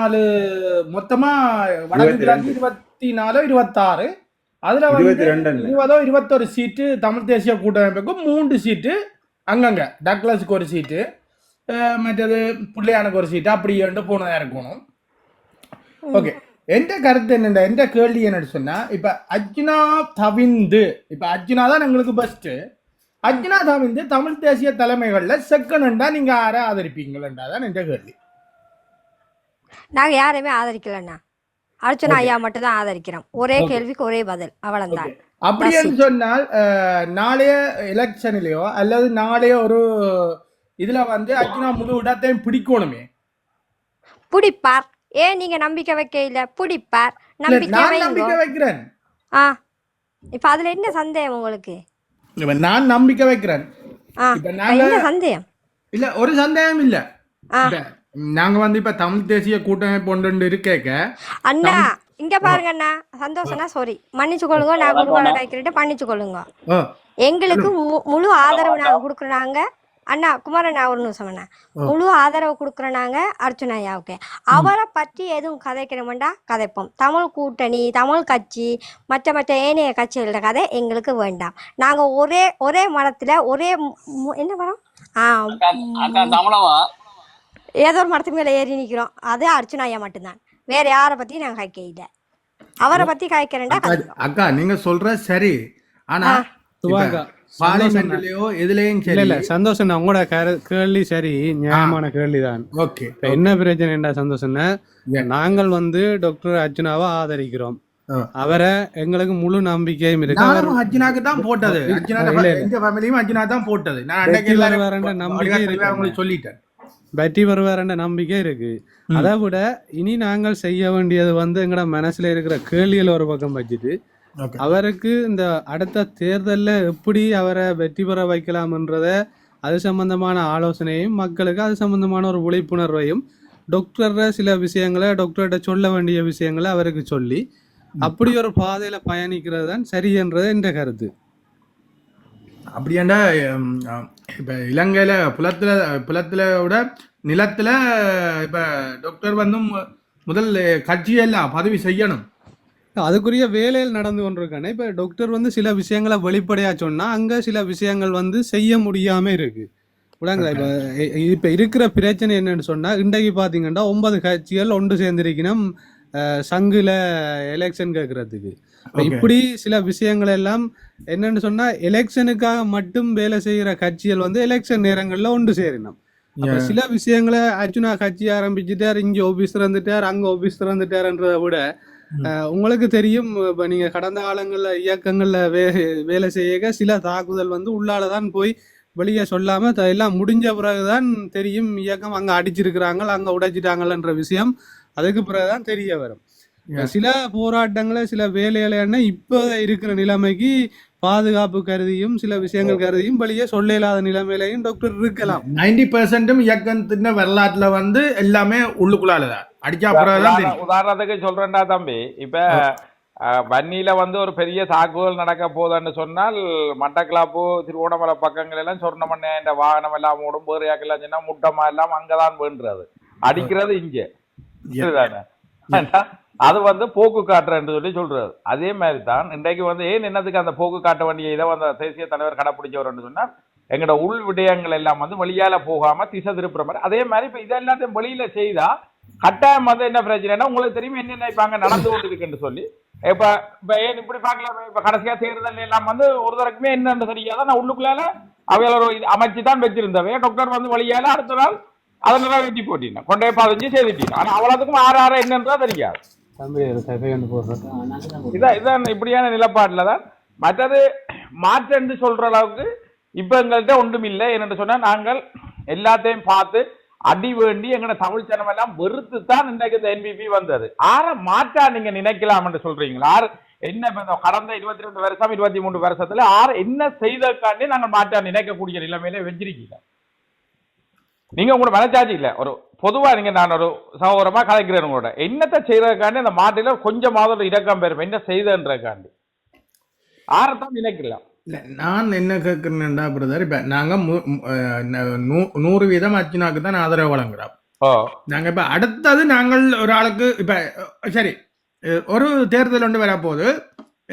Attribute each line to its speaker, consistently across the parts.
Speaker 1: நாலு மொத்தமா வடக்கு
Speaker 2: இருபத்தி
Speaker 1: கிழக்கு இருபத்தி நாலோ இருபத்தாறு. அதுல வந்து
Speaker 2: ரெண்டு
Speaker 1: இருபதோ இருபத்தொரு சீட்டு தமிழ் தேசிய கூட்டமைப்புக்கும் மூன்று சீட்டு அங்கங்க. டக்ளஸுக்கு ஒரு சீட்டு. மற்றது பிள்ளையானுக்கு ஒரு சீட்டு. அப்படி என்று போனதா இருக்கணும். ஓகே. எந்த கருத்து என்னண்டா எந்த கேள்வி என்னன்னு சொன்னா இப்ப அர்ஜுனா தவிந்து இப்ப அர்ஜுனா தான் எங்களுக்கு பெஸ்ட் அர்ஜுனா தவிந்து தமிழ் தேசிய தலைமைகள்ல செகண்டா நீங்க யாரை ஆதரிப்பீங்களா தான் எந்த கேள்வி.
Speaker 3: நாங்க யாரையுமே ஆதரிக்கலண்ணா. அர்ச்சனா ஐயா மட்டும் தான் ஆதரிக்கிறோம். ஒரே கேள்விக்கு ஒரே பதில். அவ்வளவுதான்.
Speaker 1: அப்படின்னு சொன்னால் நாளைய எலெக்ஷன்லயோ அல்லது நாளைய ஒரு இதுல வந்து அர்ஜுனா முழு இடத்தையும் பிடிக்கணுமே?
Speaker 3: பிடிப்பார். ஏன் நீங்க நம்பிக்கை வைக்க இல்ல? பிடிப்பார். நம்பிக்கை
Speaker 1: வைக்கிறேன்.
Speaker 3: ஆ. இப்ப அதுல என்ன சந்தேகம் உங்களுக்கு?
Speaker 1: நான் நம்பிக்கை வைக்கிறேன்.
Speaker 3: சந்தேகம்?
Speaker 1: இல்ல ஒரு சந்தேகம் இல்ல. நாங்க வந்து இப்ப தமிழ் தேசிய கூட்டமைப்பு ஒன்று இருக்கேக்க.
Speaker 3: அண்ணா இங்க பாருங்க அண்ணா. சந்தோஷம்னா சாரி மன்னிச்சு கொள்ளுங்க நான் குடும்பம் கைக்கிறேன் மன்னிச்சு கொள்ளுங்க எங்களுக்கு மு- முழு ஆதரவு நாங்க கொடுக்குறாங்க அண்ணா குமாரன் நான் ஒரு நிமிஷம் அண்ணா. முழு ஆதரவு கொடுக்குறனாங்க அர்ச்சனா ஐயாவுக்கு. அவரை பற்றி எதுவும் கதைக்கணுமெண்டா? கதைப்போம். தமிழ் கூட்டணி தமிழ் கட்சி மற்ற மற்ற ஏனைய கட்சிகளோட கதை எங்களுக்கு வேண்டாம். நாங்க ஒரே ஒரே மரத்துல ஒரே என்ன மரம் ஆ ஏதோ ஒரு மரத்துக்கு மேல ஏறி நிக்கிறோம். அது அர்ச்சனா ஐயா மட்டும்தான். வேற யாரை பத்தி நாங்க காய்க்க இல்லை. அவரை பத்தி காய்க்கிறேன்டா
Speaker 1: அக்கா, அக்கா நீங்க சொல்ற சரி. ஆனா பார்லிமெண்ட்லயோ எதுலயும்
Speaker 4: இல்ல
Speaker 1: சரி
Speaker 4: இல்ல சந்தோஷம் உங்களோட கரு- கேள்வி சரி நியாயமான கேள்விதான்.
Speaker 1: ஓகே
Speaker 4: இப்ப என்ன பிரச்சனைடா சந்தோஷம்னா. நாங்கள் வந்து டாக்டர் அர்ஜுனாவை ஆதரிக்கிறோம். அவரை எங்களுக்கு முழு நம்பிக்கையும் இருக்கு. அவர்
Speaker 1: நானும் அர்ஜுனாக்கு தான் போட்டது. அர்ஜுனா ஃபேமிலியும் அர்ஜுனா தான் போட்டது. நான் அன்னைக்கு
Speaker 4: நம்பிக்கை
Speaker 1: வடிவா
Speaker 4: இருக்கு.
Speaker 1: உங்களுக்கு சொல்லிட்டேன்.
Speaker 4: வெற்றி பெறுவாருன்ற நம்பிக்கை இருக்கு. அதை விட இனி நாங்கள் செய்ய வேண்டியது வந்து எங்கட மனசுல இருக்கிற கேள்விகள் ஒரு பக்கம் வச்சுட்டு. அவருக்கு இந்த அடுத்த தேர்தல்ல எப்படி அவரை வெற்றி பெற வைக்கலாம்ன்றத அது சம்பந்தமான ஆலோசனையும் மக்களுக்கு அது சம்பந்தமான ஒரு விழிப்புணர்வையும் டாக்டர் சில விஷயங்களை டாக்டர்கிட்ட சொல்ல வேண்டிய விஷயங்களை அவருக்கு சொல்லி அப்படி ஒரு பாதையில பயணிக்கிறது தான் சரியன்றது என்ற கருத்து
Speaker 1: அப்படியாண்டா இப்ப இலங்கையில புலத்துல புலத்துல விட நிலத்துல இப்ப டாக்டர் வந்து முதல் கட்சியெல்லாம் பதவி செய்யணும்.
Speaker 4: அதுக்குரிய வேலைகள் நடந்து கொண்டிருக்கானே. இப்ப டாக்டர் வந்து சில விஷயங்களை வெளிப்படையா சொன்னா அங்க சில விஷயங்கள் வந்து செய்ய முடியாம இருக்கு. விடாங்களா இப்ப இப்ப இருக்கிற பிரச்சனை என்னன்னு சொன்னா இன்றைக்கு பாத்தீங்கன்னா ஒன்பது கட்சிகள் ஒன்று சேர்ந்திருக்கணும் சங்குல எலெக்ஷன் கேட்கறதுக்கு. இப்படி சில விஷயங்கள் எல்லாம் என்னன்னு சொன்னா எலெக்ஷனுக்காக மட்டும் வேலை செய்யற கட்சிகள் வந்து எலெக்ஷன் நேரங்கள்ல ஒன்று சேரணும். சில விஷயங்களை அர்ஜுனா கட்சி ஆரம்பிச்சுட்டார் இங்க ஆபீஸ் திறந்துட்டார் அங்க ஆபீஸ் திறந்துட்டார்ன்றதை விட உங்களுக்கு தெரியும் இப்ப நீங்க கடந்த காலங்கள்ல இயக்கங்கள்ல வே வேலை செய்ய சில தாக்குதல் வந்து உள்ளால தான் போய் வெளியே சொல்லாம எல்லாம் முடிஞ்ச பிறகுதான் தெரியும் இயக்கம் அங்க அடிச்சிருக்கிறாங்க அங்க உடைச்சிட்டாங்கன்ற விஷயம் அதுக்கு பிறகுதான் தெரிய வரும். சில போராட்டங்களை சில வேலைகளை இப்ப இருக்கிற நிலைமைக்கு பாதுகாப்பு கருதியும் சில விஷயங்கள் கருதியும் வெளியே சொல்ல இல்லாத நிலைமையிலையும் டாக்டர் இருக்கலாம்.
Speaker 1: நைன்டி பெர்சென்டும் இயக்கத்தின் வரலாற்றுல வந்து எல்லாமே உள்ளுக்குள்ளாலதான் அடிச்சா பிறகுதான்
Speaker 5: உதாரணத்துக்கு சொல்றேன்டா தம்பி. இப்ப அஹ், வன்னியில வந்து ஒரு பெரிய தாக்குதல் நடக்க போகுதுன்னு சொன்னால் மட்டக்களப்பு திருவோணமலை பக்கங்கள் எல்லாம் சொர்ணமண்ண இந்த வாகனம் எல்லாம் ஓடும் பேரியாக்கெல்லாம் சொன்னா முட்டமா எல்லாம் அங்கதான் வேண்டுறது அடிக்கிறது இங்க. புரியுதானே? அது வந்து போக்கு காட்டுறேன்னு சொல்லி சொல்றாரு. அதே மாதிரி தான் இன்றைக்கு வந்து ஏன் என்னத்துக்கு அந்த போக்கு காட்ட வேண்டிய இதை வந்து தேசிய தலைவர் கடைப்பிடிச்சவர்னு சொன்னா எங்களோட உள் விடயங்கள் எல்லாம் வந்து வெளியால போகாம திசை திருப்புற மாதிரி. அதே மாதிரி இப்ப இதை எல்லாத்தையும் வெளியில செய்தா கட்டாயம் வந்து என்ன பிரச்சனைனா உங்களுக்கு தெரியும் என்ன நினைப்பாங்க நடந்து கொண்டு இருக்குன்னு சொல்லி. இப்ப இப்ப ஏன் இப்படி பார்க்கலாம்? இப்ப கடைசியா தேர்தல் எல்லாம் வந்து ஒரு தரக்குமே என்னன்னு தெரியாத நான் உள்ளுக்குள்ளால அவையாளர் ஒரு அமைச்சு தான் வச்சிருந்தவன் டாக்டர் வந்து வழியால அடுத்த நாள் அதனால வெட்டி போட்டினா கொண்டே பதிஞ்சு செய்துட்டீங்க. ஆனா அவ்வளவுக்கும் ஆறு ஆறு என்னன்றா தெரியாது. இதான் இதான் இப்படியான நிலப்பாடுல தான். மற்றது மாற்றென்று சொல்ற அளவுக்கு இப்ப எங்கள்கிட்ட ஒன்றும் இல்லை என்னென்னு சொன்னா நாங்கள் எல்லாத்தையும் பார்த்து அடி வேண்டி எங்கட தமிழ் சனம் எல்லாம் வெறுத்து தான் இன்றைக்கு இந்த என்பிபி வந்தது. ஆற மாற்றா நீங்க நினைக்கலாம் என்று சொல்றீங்களா? ஆறு என்ன கடந்த இருபத்தி ரெண்டு வருஷம் இருபத்தி மூணு வருஷத்துல ஆறு என்ன செய்ததுக்காண்டி நாங்கள் மாற்றா நினைக்கக்கூடிய நிலைமையில வச்சிருக்கீங்க நீங்க உங்களோட மனச்சாட்சி இல்ல. ஒரு பொதுவா நீங்க நான் ஒரு சகோதரமா கலைக்கிறேன் உங்களோட. என்னத்தை செய்யறதுக்காண்டி அந்த மாட்டில கொஞ்சமாவது ஒரு இறக்கம் பெறும். என்ன செய்தன்றதுக்காண்டி. ஆறத்தான் நினைக்கலாம்.
Speaker 1: இல்ல நான் என்ன கேட்கிறேன்டா பிரதர் இப்ப நாங்க மு- மு- அஹ் ந- நூறு வீதம் அர்ஜுனாக்கு தான் ஆதரவு வழங்குறோம்.
Speaker 5: ஓ.
Speaker 1: நாங்க இப்ப அடுத்தது நாங்கள் ஒரு ஆளுக்கு இப்ப சரி ஒரு தேர்தல் ஒன்று வரப்போது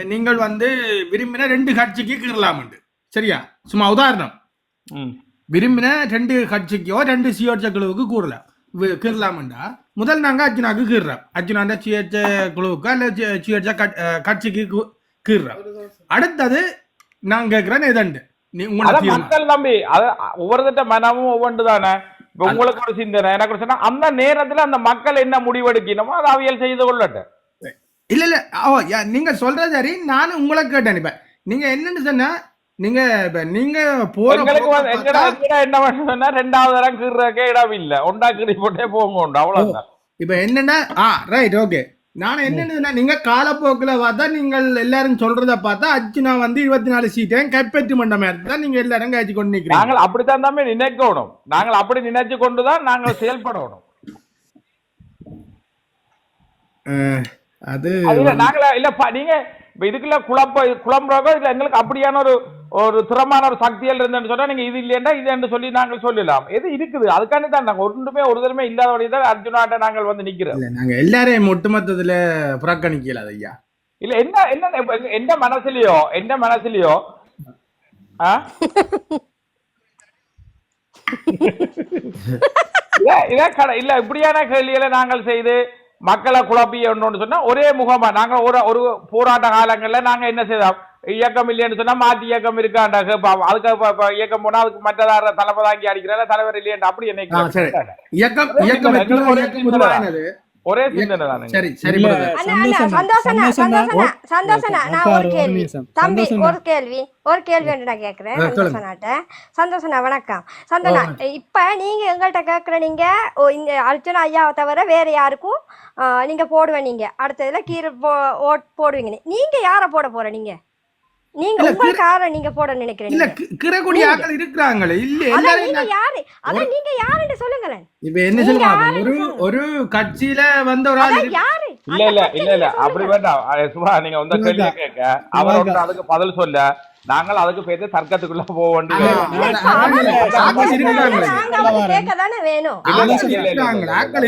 Speaker 1: நீங்கள் வந்து விரும்பின ரெண்டு கட்சிக்கு கீறலாமண்டு. சரியா? சும்மா உதாரணம். விரும்பின ரெண்டு கட்சிக்கோ ரெண்டு சுயேட்சை குழுவுக்கு வி- கீறலாமண்டா. முதல் நாங்க அர்ஜுனாக்கு கீறுறோம். அர்ஜுனாண்ட சுயேட்சை குழுவுக்கு அல்ல சுயேட்சை கட்சிக்கு கீறுறோம். அடுத்தது நான் கேட்கிறேன் எதண்டு.
Speaker 5: மக்கள் நம்பி. அது ஒவ்வொருத்த மனமும் ஒவ்வொன்று தானே உங்களுக்கு ஒரு சிந்தனை எனக்கு ஒரு சிந்தனை. அந்த நேரத்துல அந்த மக்கள் என்ன முடிவெடுக்கணுமோ அதை அவியல் செய்து கொள்ளட்டும்.
Speaker 1: இல்ல இல்ல. நீங்க சொல்றது சரி. நானும் உங்களை கேட்டேன் இப்ப. நீங்க என்னன்னு சொன்னா நீங்க இப்ப நீங்க போற
Speaker 5: என்ன ரெண்டாவது தரம் கீறக்கே இடம் இல்ல. ஒண்டா கீறி போட்டே போங்க உண்டு. அவ்வளவுதான்.
Speaker 1: இப்ப என்னன்னா ஆ ரைட் ஓகே நான் என்னன்னா நீங்க காலப்போக்குல பார்த்தா நீங்கள் எல்லாரும் சொல்றத பார்த்தா அர்ஜுனா வந்து இருபத்தி நாலு சீட்டையும் கைப்பற்றி மண்ட மாதிரி தான் நீங்க எல்லாரும் காய்ச்சி கொண்டு நிக்கிறீங்க.
Speaker 5: நாங்கள் அப்படித்தான் தம்பி நினைக்கணும். நாங்கள் அப்படி நினைச்சு கொண்டுதான் நாங்கள் செயல்படணும்.
Speaker 1: அது
Speaker 5: நாங்கள இல்ல ப- நீங்க இப்ப இதுக்குள்ள குழப்ப குழம்புறாங்க இல்ல எங்களுக்கு அப்படியான ஒரு ஒரு திறமான ஒரு சக்திகள் இருந்தேன்னு சொன்னா நீங்க இது இல்லையா இது என்று சொல்லி நாங்கள் சொல்லலாம் எது இருக்குது? அதுக்காண்டி தான் நாங்க ஒன்றுமே ஒரு தடவை இல்லாத தான் அர்ஜுனாட்ட நாங்கள் வந்து நிக்கிறோம்.
Speaker 1: இல்ல நாங்க எல்லாரையும் ஒட்டுமொத்தத்துல புறக்கணிக்கல ஐயா.
Speaker 5: இல்ல என்ன என்ன எந்த மனசுலயோ எந்த மனசுலயோ ஆ? இத- இத கட- இல்ல இப்படியான கேள்விகளை நாங்கள் செய்து மக்களை குழப்பியணும்னு சொன்னா ஒரே முகமா. நாங்க ஒரு ஒரு போராட்ட காலங்கள்ல நாங்க என்ன செய்தோம்? இயக்கம் இல்லைன்னு சொன்னா மாத்தி இயக்கம் இருக்காண்டா கேட்பாங்க அதுக்கு இப்ப- இயக்கம் போனா அதுக்கு மற்றதார தலைமை தாங்கி அடிக்கிறார? தலைவர் இல்லையா அப்படி. என்ன
Speaker 1: இயக்கம் இயக்கம்
Speaker 5: ஒரே சிந்தனை.
Speaker 1: சரி சரி
Speaker 3: சந்தோஷனா
Speaker 4: சந்தோஷம்
Speaker 3: சந்தோஷனா சந்தோஷனா நான் ஒரு கேள்வி. தம்பி ஒரு கேள்வி. ஒரு கேள்வி வந்து நான் கேட்கிறேன். சந்தோஷனாட்ட சந்தோஷனா வணக்கம். சந்தோஷனா இப்ப நீங்க எங்கள்கிட்ட கேட்குற நீங்க ஓ, இந்த அர்ஜுனா ஐயாவை தவிர வேற யாருக்கும் ஆ, நீங்க போடுவேன் நீங்க. அடுத்ததுல கீரை போ ஓட் போடுவீங்க. நீங்க யாரை போட போற நீங்க? நீங்க உங்களுக்கு யாரை நீங்க போட நினைக்கிறீங்க.
Speaker 1: இல்ல கிரகுடி ஆட்கள் இருக்கிறாங்களே இல்ல எல்லாரும்
Speaker 3: நீங்க யாரு? அதான் நீங்க யாருன்னு சொல்லுங்களேன்.
Speaker 1: இப்ப என்ன சொல்லுவாங்க? ஒரு. ஒரு கட்சியில வந்த ஒரு ஆள்.
Speaker 3: யாரு?
Speaker 5: இல்ல இல்ல இல்ல இல்ல அப்படி வேண்டாம். சும்மா நீங்க வந்து கேள்வி கேட்க. அவர் ஒன்று அதுக்கு பதில் சொல்ல நாங்கள் அதுக்கு பேசி தர்க்கத்துக்குள்ள போக வேண்டிய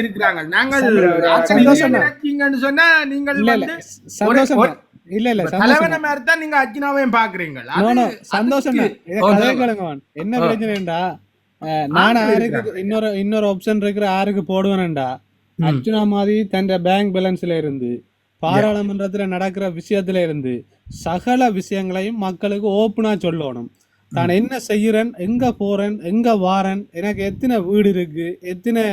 Speaker 1: இருக்கிறாங்க நாங்கள்
Speaker 4: இல்ல இல்ல
Speaker 1: தலைவனை மாதிரி தான் நீங்க அர்ஜுனாவையும் பாக்குறீங்க அது-
Speaker 4: நோ, நோ, சந்தோஷம். என்ன. பிரச்சனைடா நான்
Speaker 1: இருக்கிறாங்க.
Speaker 4: இன்னொரு இன்னொரு ஆப்ஷன் இருக்கிற யாருக்கு போடுவேன்டா அர்ஜுனா மாதிரி தன் பேங்க் பேலன்ஸ்ல இருந்து பாராளுமன்றத்துல நடக்கிற விஷயத்துல இருந்து சகல விஷயங்களையும் மக்களுக்கு ஓப்பனா சொல்லணும். தான் என்ன செய்யறேன் எங்க போறேன் எங்க வாரேன் எனக்கு எத்தனை வீடு இருக்கு எத்தனை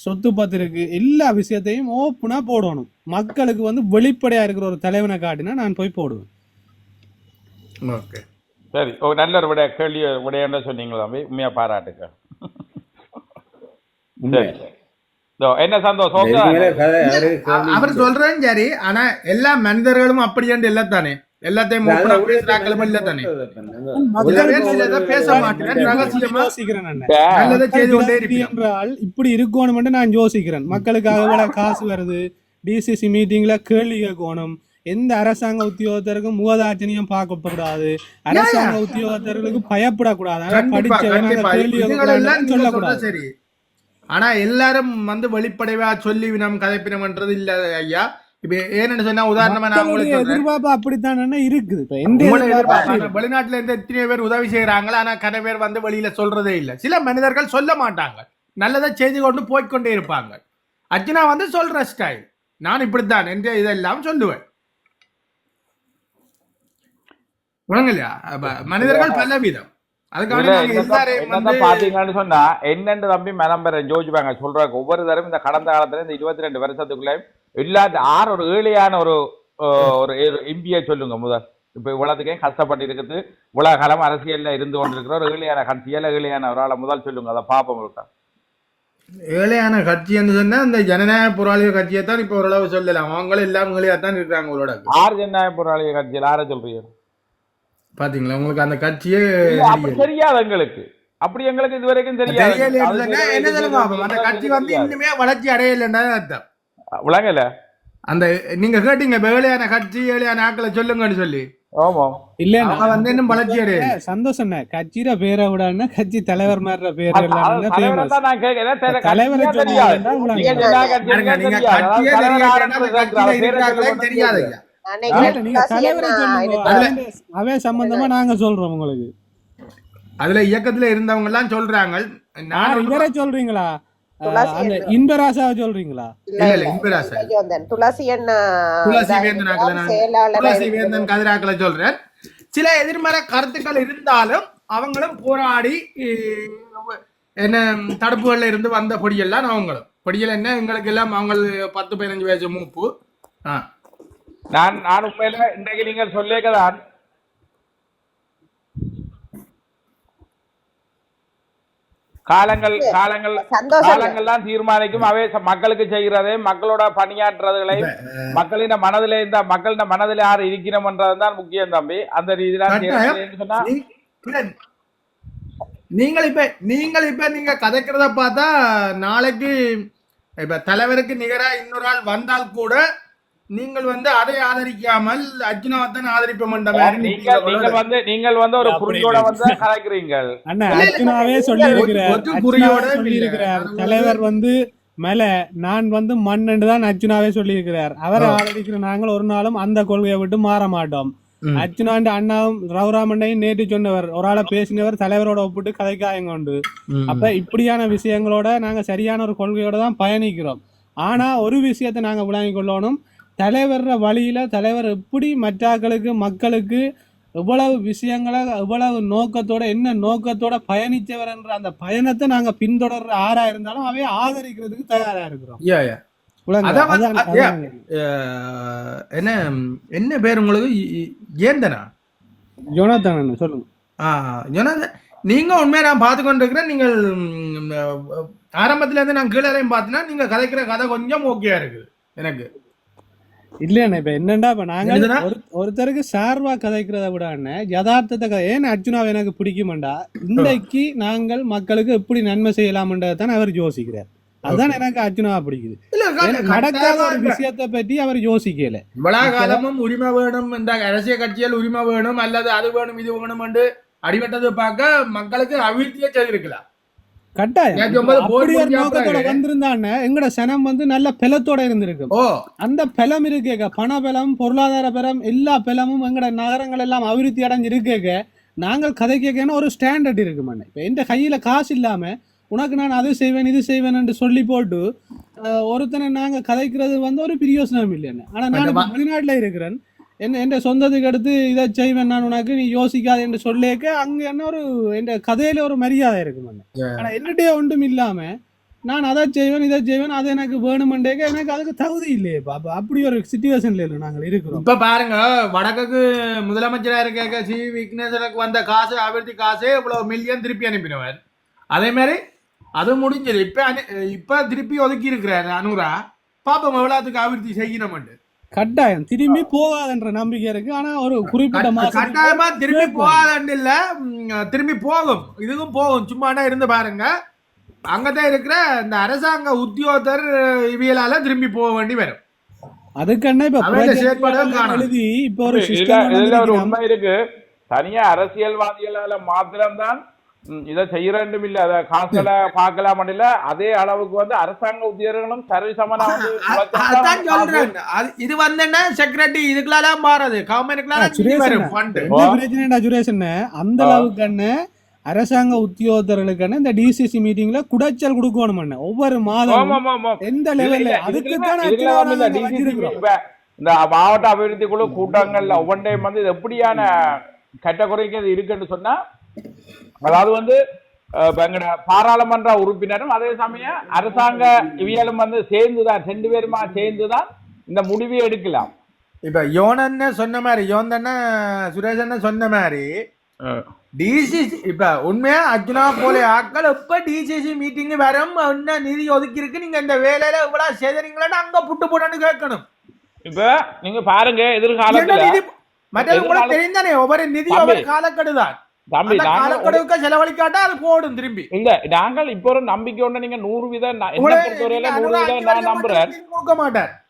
Speaker 4: சொத்து பத்து இருக்கு எல்லா விஷயத்தையும் ஓப்பனா போடணும். மக்களுக்கு வந்து வெளிப்படையா இருக்கிற ஒரு தலைவனை காட்டினா நான் போய் போடுவேன்.
Speaker 1: ஓகே.
Speaker 5: சரி ஒரு நல்ல ஒரு விட கேள்வி விடையன்னு சொன்னீங்களா தம்பி உண்மையா பாராட்டுக்க. சரி என்ன சந்தோஷம்?
Speaker 1: அவர் சொல்றேன் சரி ஆனா எல்லா மனிதர்களும் அப்படியாண்டு இல்ல தானே எல்லாத்தையும் பேசுறாங்களும் இல்ல தானே. பேச மாட்டேன். ரகசியமா
Speaker 4: என்றால் இப்படி இருக்கணும்னு நான் யோசிக்கிறேன். மக்களுக்காக காசு வருது. டிசிசி மீட்டிங்ல கேள்வி கேட்கணும். எந்த அரசாங்க உத்தியோகத்தருக்கும் முகதாட்சணியம் பார்க்கப்படாது. அரசாங்க உத்தியோகத்தர்களுக்கு பயப்படக்கூடாது. கேள்வி
Speaker 1: சொல்றது
Speaker 4: சொல்லக்கூடாது.
Speaker 1: சரி. ஆனா எல்லாரும் வந்து வெளிப்படைவா சொல்லி நம் கதைப்பினம்ன்றது இல்ல ஐயா. இப்ப ஏன்னு சொன்னா உதாரணமா நான் உங்களுக்கு
Speaker 4: எதிர்பார்ப்பு அப்படித்தானே இருக்குது. இப்ப எந்த
Speaker 1: வெளிநாட்டுல இருந்து எத்தனையோ பேர் உதவி செய்யறாங்க ஆனா கன பேர் வந்து வெளியில சொல்றதே இல்ல. சில மனிதர்கள் சொல்ல மாட்டாங்க. நல்லதை செய்து கொண்டு போய்க்கொண்டே இருப்பாங்க. அர்ஜுனா வந்து சொல்ற ஸ்டைல் நான் இப்படித்தான் என்று இதெல்லாம் சொல்லுவேன். உணங்க இல்லையா அப்ப மனிதர்கள் பல
Speaker 5: பாத்தீங்கன்னு சொன்னா என்னென்று தம்பி மலம்பெற ஜோதிப்பாங்க சொல்றாங்க. ஒவ்வொரு தடவை இந்த கடந்த காலத்துல இந்த இருபத்தி ரெண்டு வருஷத்துக்குள்ள எல்லாத்து ஆறு ஒரு ஏழையான ஒரு ஒரு எம்பியை சொல்லுங்க முதல். இப்ப இவ்வளவுக்கே கஷ்டப்பட்டு இருக்குது இவ்வளவு காலம் அரசியல்ல இருந்து கொண்டிருக்கிற ஒரு ஏழையான கட்சியில ஏழையான ஒரு ஆளை முதல் சொல்லுங்க அதை பாப்போம் இருக்கா
Speaker 1: ஏழையான கட்சின்னு சொன்னா இந்த ஜனநாயக போராளிக கட்சியை தான் இப்ப ஓரளவு சொல்லலாம். அவங்களும் எல்லாம் உங்களையா தான் இருக்காங்க உங்களோட
Speaker 5: ஆறு ஜனநாயக போராளிய கட்சியில்? ஆற சொல்றீங்க?
Speaker 1: பாத்தீங்களா? உங்களுக்கு அந்த கட்சியே
Speaker 5: தெரியாது எங்களுக்கு. அப்படி எங்களுக்கு இது வரைக்கும் தெரியாது.
Speaker 1: என்ன அந்த கட்சி வந்து. இன்னுமே வளர்ச்சி அடையலைன்னு அர்த்தம்.
Speaker 5: விளங்கல?
Speaker 1: அந்த நீங்க கேட்டீங்க இப்ப ஏழையான கட்சி ஏழையான ஆக்களை சொல்லுங்கன்னு சொல்லி.
Speaker 5: ஆமா.
Speaker 4: இல்லையா
Speaker 1: அவங்க வந்து இன்னும் வளர்ச்சி அடையல.
Speaker 4: சந்தோஷம் கட்சியில பேரை விடான்னா கட்சி தலைவர் மாதிரி பேர்
Speaker 5: தலைவரை தெரியாது.
Speaker 4: அவன் சம்பந்தமா நாங்க சொல்றோம் உங்களுக்கு.
Speaker 1: அதுல இயக்கத்துல இருந்தவங்க எல்லாம் சொல்றாங்க. நான்
Speaker 4: இவரை சொல்றீங்களா? இன்பராசாவை சொல்றீங்களா.
Speaker 2: துளசி
Speaker 1: வேந்தன் கதிராக்கல சொல்றேன். சில எதிர்மறை கருத்துக்கள் இருந்தாலும் அவங்களும் போராடி என்ன தடுப்புகள்ல இருந்து வந்த பொடியெல்லாம் அவங்களும். பொடியல் என்ன எங்களுக்கு எல்லாம் அவங்க பத்து பதினஞ்சு வயசு மூப்பு. ஆ.
Speaker 5: நான் நான் உண்மையில இன்றைக்கு நீங்கள் சொல்லியதான் காலங்கள் காலங்கள் காலங்கள்லாம் தீர்மானிக்கும். அவை மக்களுக்கு செய்கிறதை மக்களோட பணியாற்றுறதுகளை மக்களின் மனதிலே இந்த மக்களின் மனதிலே யார் இருக்கிறோம்ன்றது தான் முக்கியம் தம்பி. அந்த ரீதியில. சொன்னா
Speaker 1: நீங்கள் இப்ப நீங்கள் இப்ப நீங்க கதைக்கிறத பார்த்தா நாளைக்கு இப்ப தலைவருக்கு நிகரா இன்னொரு ஆள் வந்தால் கூட நீங்கள் வந்து அதை ஆதரிக்காமல் அர்ஜுனாவத்தான் ஆதரிப்ப மாட்டேன்
Speaker 5: நீங்கள் வந்து நீங்கள் வந்து ஒரு குறியோட வந்து கலைக்கிறீங்கள்
Speaker 4: அண்ணா அர்ஜுனாவே சொல்லி இருக்கிறார்
Speaker 1: ஒற்று குறியோட
Speaker 4: சொல்லி இருக்கிறார்
Speaker 1: இல்லை.
Speaker 4: தலைவர் வந்து மலை நான் வந்து மண் தான் அர்ஜுனாவே சொல்லி இருக்கிறார் அவரை ஆதரிக்கிற நாங்கள் ஒரு நாளும் அந்த கொள்கையை விட்டு மாற மாட்டோம். அர்ஜுனாண்ட அண்ணாவும் ரவுராமண்டையும் நேற்று சொன்னவர் ஒரு ஆளை பேசினவர் தலைவரோட ஒப்பிட்டு கதைக்காயங்க உண்டு. அப்ப இப்படியான விஷயங்களோட நாங்க சரியான ஒரு கொள்கையோட தான் பயணிக்கிறோம். ஆனா ஒரு விஷயத்தை நாங்க விளங்கிக் கொள்ளணும். தலைவர்ற வழியில தலைவர் எப்படி மற்றாக்களுக்கு மக்களுக்கு எவ்வளவு விஷயங்களை எவ்வளவு நோக்கத்தோட என்ன நோக்கத்தோட பயணிச்சவர் என்ற அந்த பயணத்தை நாங்க பின்தொடர்ற ஆறா இருந்தாலும் அவைய ஆதரிக்கிறதுக்கு தயாரா இருக்கிறோம்.
Speaker 1: என்ன என்ன பேர் உங்களுக்கு? ஏந்தனா
Speaker 4: அண்ணன் சொல்லுங்க.
Speaker 1: ஆ ஜொனாதன் நீங்க உண்மையை நான் பார்த்து கொண்டிருக்கிறேன் நீங்கள் ஆரம்பத்துல இருந்து நான் கீழே பார்த்தீங்கன்னா நீங்க கதைக்கிற கதை கொஞ்சம் ஓகேயா இருக்குது எனக்கு?
Speaker 4: இல்லைண்ணே இப்ப என்னண்டா இப்ப நாங்க ஒருத்தருக்கு சார்பா கதைக்கிறத விட அண்ணே, யதார்த்தத்தை கதை ஏன் அர்ஜுனாவை எனக்கு பிடிக்குமாண்டா? இன்றைக்கு நாங்கள் மக்களுக்கு எப்படி நன்மை செய்யலாம்ன்றதை தான் அவர் யோசிக்கிறார். அதுதான் எனக்கு அர்ஜுனாவை பிடிக்குது. நடக்காத ஒரு விஷயத்தை பற்றி அவர் யோசிக்கல.
Speaker 1: இவ்வளவு காலமும் உரிமை வேணும் இந்த அரசியல் கட்சியில் உரிமை வேணும் அல்லது அது வேணும் இது வேணும் என்று அடிபட்டது பார்க்க மக்களுக்கு அபிவிருத்தியே செய்திருக்கலாம்.
Speaker 4: கட்டாயம்.
Speaker 1: நேற்று ஒன்பது
Speaker 4: இப்ப
Speaker 1: போர்
Speaker 4: அப்படி ஒரு
Speaker 1: முடிஞ்ச
Speaker 4: நோக்கத்தோட எங்கட சனம் வந்து நல்ல பெலத்தோட இருந்திருக்கும். அந்த பெலம் இருக்கேக்க. பண பலம் பொருளாதார பலம் எல்லா பெலமும் எங்கட நகரங்கள் எல்லாம் அபிவிருத்தி அடைஞ்சு இருக்கேக்க. நாங்கள் கதை கேட்கணும் ஒரு ஸ்டாண்டர்ட் இருக்கு மண்ணே இப்போ எந்த கையில காசு இல்லாம உனக்கு நான் அது செய்வேன் இது செய்வேன் என்று சொல்லி போட்டு ஒருத்தனை நாங்க கதைக்கிறது வந்து ஒரு பிரியோசனம் இல்லைன்னு ஆனா நான் வெளிநாட்டுல இருக்கிறேன். என்ன என் சொந்தத்துக்கு அடுத்து இதை செய்வேன் நான் உனக்கு நீ யோசிக்காது என்று சொல்லேக்க அங்க என்ன ஒரு என் கதையில ஒரு மரியாதை இருக்கு மண்ணே ஆனா என்னுடைய ஒன்றும் இல்லாம நான் அதை செய்வேன் இதை செய்வேன் அது எனக்கு வேணுமெண்டேக்க எனக்கு அதுக்கு தகுதி இல்லையே பாப்பா அப்படி ஒரு சுச்சுவேஷன்ல இல்லை நாங்கள் இருக்கிறோம்.
Speaker 1: இப்ப பாருங்க வடக்குக்கு முதலமைச்சரா இருக்க சி. விக்னேஸ்வரனுக்கு வந்த காசு அபிவிருத்தி காசு இவ்வளவு மில்லியன் திருப்பி அனுப்பினவர். அதே மாதிரி அது முடிஞ்சது. இப்ப இப்ப திருப்பி ஒதுக்கி இருக்கிறாரு அனுரா. பாப்போம் எவ்வளவுக்கு அபிவிருத்தி செய்யணும்னு
Speaker 4: கட்டாயம். திரும்பி போகாதுன்ற நம்பிக்கை இருக்கு. ஆனா ஒரு குறிப்பிட்ட மாசம்
Speaker 1: கட்டாயமா திரும்பி போகாதண்டு இல்ல. திரும்பி போகும். இதுக்கும் போகும். சும்மானா இருந்து பாருங்க. அங்கதான் இருக்கிற இந்த அரசாங்க உத்தியோகத்தர் இவியலால திரும்பி போக வேண்டி வரும்.
Speaker 4: அதுக்கண்ணா இப்ப. எழுதி இப்ப ஒரு
Speaker 5: உண்மை இருக்கு. தனியா அரசியல்வாதிகளால மாத்திரம்தான் இதை செய்ய வேண்டும் இல்ல. அத காசுல பார்க்கலாம் இல்ல அதே அளவுக்கு வந்து அரசாங்க உத்தியோகங்களும் வந்து
Speaker 1: அதான் சொல்றேன். அது- இது வந்தேன்னா செக்ரட்டரி இதுக்கெல்லாம் மாறாது. கவர்மெண்ட்டுக்கெல்லாம்
Speaker 4: என்ன அந்த அளவுக்கு அண்ணே, அரசாங்க உத்தியோகத்தர்களுக்கு அண்ணே, இந்த டிசிசி மீட்டிங்ல குடைச்சல் கொடுக்கணும் அண்ணே. ஒவ்வொரு மாதம் எந்த லெவல்ல அதுக்கு
Speaker 5: வந்து இந்த மாவட்ட அபிவிருத்தி குழு கூட்டங்கள்ல ஒவ்வொன்றையும் வந்து இது எப்படியான கேட்டகரிக்கு இது இருக்குன்னு சொன்னா அதாவது வந்து எங்கட பாராளுமன்ற உறுப்பினரும் அதே சமயம் அரசாங்க இவியலும் வந்து சேர்ந்துதான் ரெண்டு பேருமா சேர்ந்துதான் இந்த முடிவை எடுக்கலாம்.
Speaker 1: இப்ப யோனன்னு சொன்ன மாதிரி யோந்தண்ணா சுரேஷ் அண்ணன் சொன்ன மாதிரி டிசிசி இப்ப உண்மையா அர்ஜுனா போல ஆட்கள் இப்ப டிசிசி மீட்டிங் வரும்? என்ன நிதி ஒதுக்கி இருக்கு நீங்க இந்த வேலையில இவ்வளவு செய்தீங்களான்னு அங்க புட்டு போடன்னு கேட்கணும்.
Speaker 5: இப்ப நீங்க பாருங்க எதிர்காலத்துல
Speaker 1: மற்றது உங்களுக்கு தெரிந்தானே ஒவ்வொரு நிதி. ஒவ்வொரு காலக்கெடுதான்.
Speaker 5: தம்பி
Speaker 1: காலக்கெடுவுக்கு செலவழிக்காட்டா அது போடும் திரும்பி
Speaker 5: இல்ல நாங்கள் இப்போ ஒரு நம்பிக்கை ஒண்ணு நீங்க நூறு நான்
Speaker 1: உங்களை
Speaker 5: பொறுத்தவரையில நூறு வீதம் நான் நம்புறேன்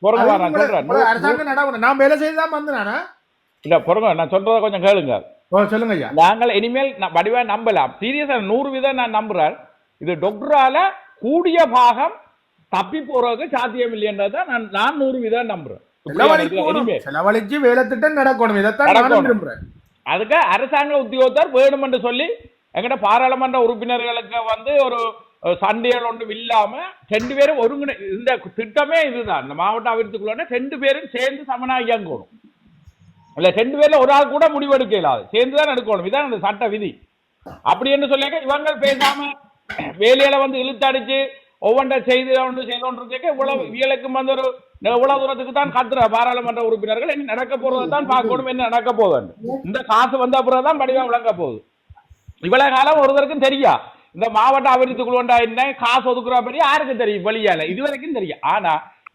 Speaker 5: பொறுங்க
Speaker 1: அது
Speaker 5: வா, நான் சொல்றேன்
Speaker 1: அரசாங்கம் நடவடிக்கை நான் வேலை செய்து தான் வந்தேன் நானா
Speaker 5: இல்ல பொறுங்க நான் சொல்றத கொஞ்சம் கேளுங்க
Speaker 1: சொல்லுங்க ஐயா
Speaker 5: நாங்கள் இனிமேல் வடிவா நம்பலாம் சீரியஸா நூறு வீதம் நான் நம்புறேன் இது டாக்டரால கூடிய பாகம் தப்பி போறதுக்கு சாத்தியம் இல்லைன்றதை நான் நான் நூறு வீதம் நம்புறேன்
Speaker 1: செலவழிச்சு வேலை திட்டம் நடக்கணும் இதைத்தான்
Speaker 5: நடக்கணும்.
Speaker 1: விரும்புறேன்
Speaker 5: அதுக்கு அரசாங்க உத்தியோகத்தர் வேணும் என்று சொல்லி எங்கட பாராளுமன்ற உறுப்பினர்களுக்கு வந்து ஒரு சண்டைகள் ஒன்றும் இல்லாம ரெண்டு பேரும் ஒருங்கிணை இந்த திட்டமே இதுதான். இந்த மாவட்ட அபிவிருத்திக்குள்ள ரெண்டு பேரும் சேர்ந்து சமனா இயங்கணும் இல்ல ரெண்டு பேர்ல ஒரு ஆள் கூட முடிவெடுக்க இல்லாது சேர்ந்து தான் எடுக்கணும். இதான் இந்த சட்ட விதி. அப்படி என்று சொல்லியாக்க இவங்க பேசாம வேலையில வந்து இழுத்தடிச்சு ஒவ்வொன்றை செய்து ஒன்று செய்து கொண்டிருக்க இவ்வளவு இவளுக்கும் வந்து ஒரு இவ்வளவு தூரத்துக்கு தான் கத்துற பாராளுமன்ற உறுப்பினர்கள் என்ன நடக்க போறதை தான் பார்க்கணும் என்ன நடக்க போகுது இந்த காசு வந்த பிறகு தான் படிவம் விளங்க போகுது. இவ்வளவு காலம் ஒருத்தருக்கும் தெரியா? இந்த மாவட்ட அபிவிருத்தி குழுண்டா என்ன? காசு ஒதுக்குற பற்றி யாருக்கும் தெரியும்? வெளியால இது வரைக்கும் தெரியும். ஆனா